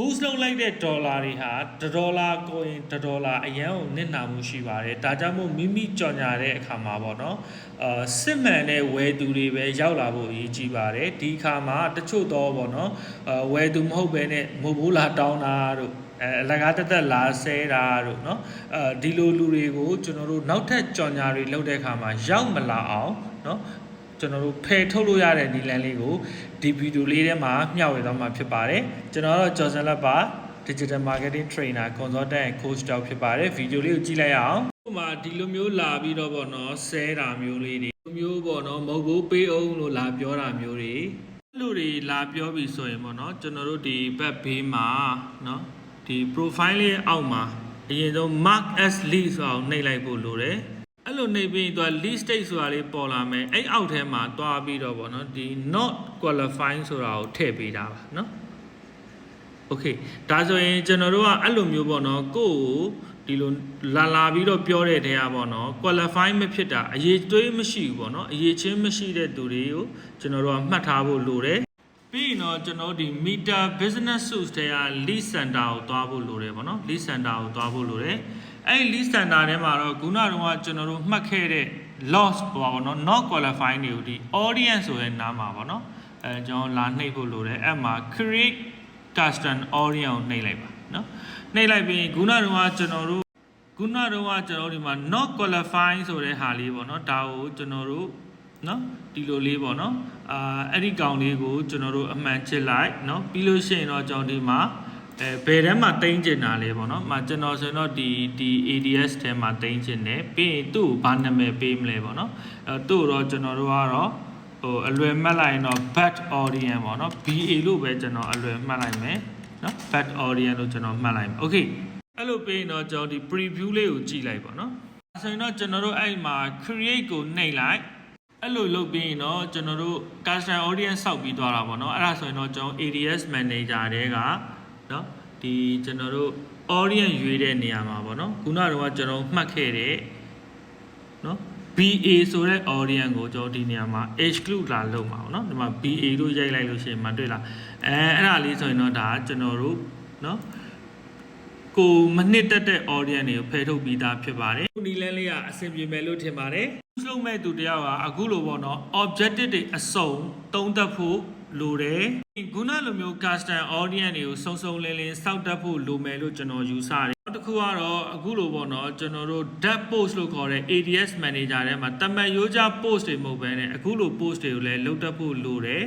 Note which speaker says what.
Speaker 1: boost လုပ်လိုက်တဲ့ဒေါ်လာတွေဟာ1ဒေါ်လာကိုရင်1ဒေါ်လာအရန်ကိုနစ်နာမှုရှိပါတယ်ဒါကြောင့်မို့မိမိကြော်ညာတဲ့အခါမှာပေါ့နော်အာစစ်မှန်တဲ့ဝယ်သူတွေပဲရောက်လာဖို့အရေးကြီးပါတယ်ဒီအခါမှာတချို့တော့ပေါ့နော်အာဝယ်သူမဟုတ်ဘဲနဲ့မို့ဘိုးလာတောင်းတာတို့အဲအလကားတက်တက်လာဆဲတာတို့เนาะအဲဒီလိုလူတွေကိုကျွန်တော်တို့နောက်ထပ်ကြော်ညာတွေလုပ်တဲ့အခါမှာရောက်မလာအောင်เนาะ ကျွန်တော်တို့ဖယ်ထုတ်လို့ရတဲ့နီလန်လေးကိုဒီဗီဒီယိုလေးထဲမှာမျှဝေသွားမှာဖြစ်ပါတယ်ကျွန်တော်တော့ကျော်စံလက်ပါ Digital Marketing Trainer Consultant and Coach တောက်ဖြစ်ပါတယ်ဗီဒီယိုလေးကိုကြည့်လိုက်ရအောင်ဥပမာဒီလိုမျိုးလာပြီးတော့ပေါ့နော်ဆဲတာမျိုးလေးတွေဒီလိုမျိုးပေါ့နော်မဟုတ်ဘူးပေးအောင်လို့လာပြောတာမျိုးတွေအဲ့လူတွေလာပြောပြီဆိုရင်ပေါ့နော်ကျွန်တော်တို့ဒီဘက်ဘေးမှာနော်ဒီ profile လေးအောက်မှာအရင်ဆုံး mark as lead ဆိုအောင်နှိပ်လိုက်ဖို့လိုတယ် အဲ့လိုနေပြီးသူက list state ဆိုတာလေးပေါ်လာမယ်အဲ့အောက်ထဲမှာတွားပြီးတော့ဗောနော်ဒီ not qualifying ဆိုတာကိုထည့်ပေးတာပါနော် okay ဒါဆိုရင်ကျွန်တော်တို့ကအဲ့လိုမျိုးပေါ့နော်ကိုယ့်ကိုဒီလိုလာလာပြီးတော့ပြောတဲ့တဲอ่ะပေါ့နော် qualify မဖြစ်တာအရေးတွေးမရှိဘူးပေါ့နော်အရေးချင်းမရှိတဲ့သူတွေကိုကျွန်တော်တို့ကမှတ်ထားဖို့လိုတယ် ပြီးရင်တော့ကျွန်တော်ဒီ meter business suits တွေက lead center ကိုတွားဖို့လိုတယ်ပေါ့နော် lead center ကိုတွားဖို့လိုတယ်အဲ့ဒီ lead center ထဲမှာတော့ခုနကတော့ကျွန်တော်တို့မှတ်ခဲ့တဲ့ loss ပေါ့ဗောနော် not qualifying တွေကိုဒီ audience ဆိုတဲ့နားမှာပေါ့နော်အဲကျွန်တော်လာနှိပ်ဖို့လိုတယ်အဲ့မှာ create custom audience ကိုနှိပ်လိုက်ပါနော်နှိပ်လိုက်ပြီးခုနကတော့ကျွန်တော်တို့ခုနကတော့ကျွန်တော်တို့ဒီမှာ not qualifying ဆိုတဲ့ဟာလေးပေါ့နော်ဒါကိုကျွန်တော်တို့ နော်ဒီလိုလေးပေါ့နော်အာအဲ့ဒီကောင်လေးကိုကျွန်တော်တို့အမှန်ချစ်လိုက်နော်ပြီးလို့ရှိရင်တော့ကျွန်တော်ဒီမှာအဲဘယ်ထဲမှာတင်းကျင်တာလဲပေါ့နော်။မကျွန်တော်ဆိုရင်တော့ဒီဒီ ADS ထဲမှာတင်းကျင်တယ်။ပြီးရင်သူ့ကိုဘာနာမည်ပေးမလဲပေါ့နော်။အဲသူ့ကိုတော့ကျွန်တော်တို့ကတော့ဟိုအလွယ်မှတ်လိုက်ရင်တော့ bad audience ပေါ့နော် BA လို့ပဲကျွန်တော်အလွယ်မှတ်လိုက်မယ်နော် bad audience လို့ကျွန်တော်မှတ်လိုက်မယ် okay အဲ့လိုပြီးရင်တော့ကျွန်တော်ဒီ preview လေးကိုကြည့်လိုက်ပေါ့နော်ဆိုရင်တော့ကျွန်တော်တို့အဲ့မှာ create ကိုနှိပ်လိုက် အဲ့လိုလုပ်ပြီးရင်တော့ကျွန်တော်တို့ custom audience စောက်ပြီးသွားတာပေါ့နော်အဲ့ဒါဆိုရင်တော့ကျွန်တော် ADS manager တွေကနော်ဒီကျွန်တော်တို့ audience ရွေးတဲ့နေရာမှာပေါ့နော်ခုနကတော့ကျွန်တော်မှတ်ခဲ့တဲ့နော် BA ဆိုတဲ့ audience ကိုကျွန်တော်ဒီနေရာမှာ exclude လာလုပ်မှာပေါ့နော်ဒီမှာ BA လို့ရိုက်လိုက်လို့ရှိရင်မတွေ့လားအဲအဲ့ဒါလေးဆိုရင်တော့ဒါကျွန်တော်တို့နော်ကိုမနှစ်တက်တဲ့ audience တွေကိုဖယ်ထုတ်ပြီးသားဖြစ်ပါတယ်ဒီလန်းလေးကအဆင်ပြေမယ်လို့ထင်ပါတယ် လုံးမဲ့သူတယောက်ကအခုလိုပေါ့နော် objective တွေအစုံသုံးသပ်ဖို့လိုတယ်ခုနလိုမျိုး custom audience တွေကိုစုံစုံလင်းလင်းစောက်တက်ဖို့လိုမယ်လို့ကျွန်တော်ယူဆတယ်နောက်တစ်ခုကတော့အခုလိုပေါ့နော်ကျွန်တော်တို့ dev post လို့ခေါ်တဲ့ ADS manager ထဲမှာတမန်ရိုးကြ post တွေမဟုတ်ဘဲနဲ့အခုလို post တွေကိုလည်းလုပ်တတ်ဖို့လိုတယ်